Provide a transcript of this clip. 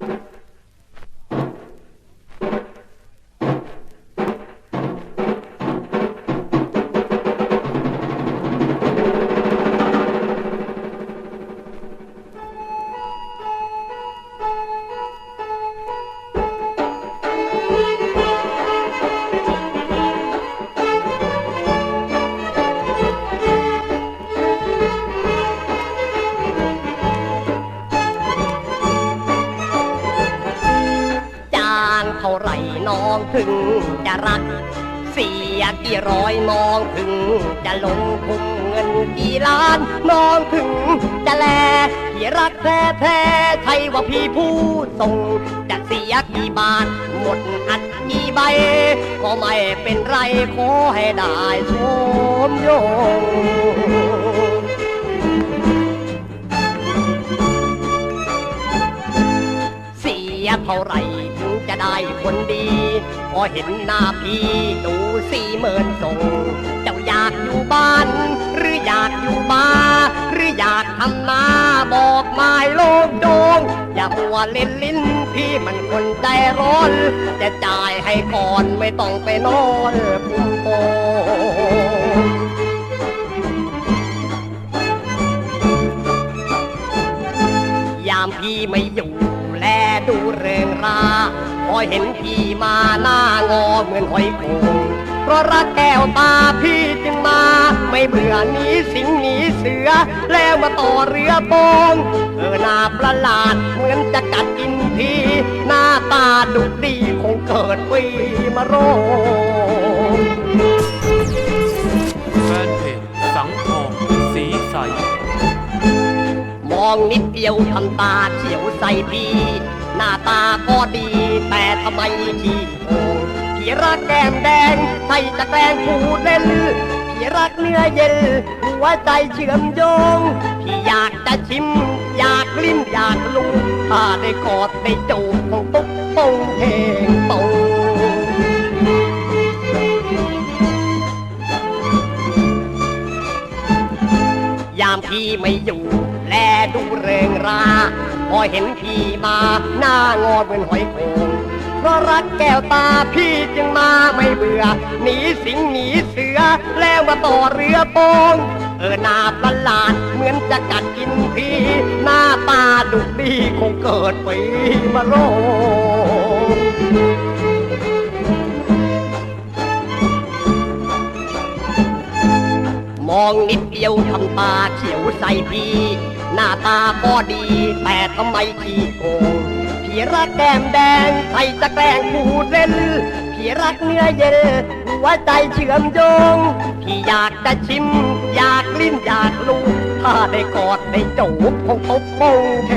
จ้ ไรน้องถึงจะรัก เสียกี่ร้อยน้องถึง จะลงทุนเงินกี่ล้านน้องถึง จะแลพี่รักแท้แท้ๆใช่ว่าพี่ผู้ส่งจะเสียกี่บาทหมดอัดกี่ใบ ก็ไม่เป็นไรขอให้ได้ชมโยง เท่าไรถึงจะได้คนดี พอเห็นหน้าพี่ดูสี่เมินส่งเจ้าอยากอยู่บ้าน หรืออยากอยู่บาหรืออยากทำนาบอกหมายโลกโดงอย่าหัวเล่นลิ้นพี่มันคนใจร้อน จะจ่ายให้ก่อนไม่ต้องไปนอนพุ่มโปงยามพี่ไม่อยู่ ดูเริงราพอเห็นพี่มาหน้างอเหมือนหอยโขงเพราะรักแก้วตาพี่จึงมา ไม่เบื่อหนีสิงหนีเสือ แล้วมาต่อเรือโปงเออหน้าประหลาดเหมือนจะกัดกินพี่หน้าตาดุดีคงเกิดปีมาโรงแฟนเพจสังทองสีใส มองนิดเดียวทำตาเขียวใส่พี่ หน้าตาก็ดี แต่ทำไมขี้โกงผีรักแก้มแดงใส่จะแกล้งผูดเล่นผีรักเนื้อเย็นหัวใจเชื่อมโยงพี่อยากจะชิม อยากลิ้มอยากลูกถ้าได้กอดได้จูบคงตุ๊ก พี่ไม่อยู่ แลดูเริงรา พอเห็นพี่มาหน้างอเหมือนหอยโขงเพราะรักแก้วตาพี่จึงมาไม่เบื่อ หนีสิงหนีเสือ แล้วมาต่อเรือโปงเออหน้าประหลาดเหมือนจะกัดกินพี่ หน้าตาดุดีคงเกิดปีมาโร มองนิดเดียวทำตาเขียวใส่พี่ หน้าตาก็ดี แต่ทำไมขี้โกงพี่รักแก้มแดงใครจะแกล้งพูดเล่นพี่รักเนื้อเย็นหัวใจเชื่อมโยงพี่อยากจะชิม อยากลิ้มอยากลูกถ้าได้กอดได้จูบคงตบปงเท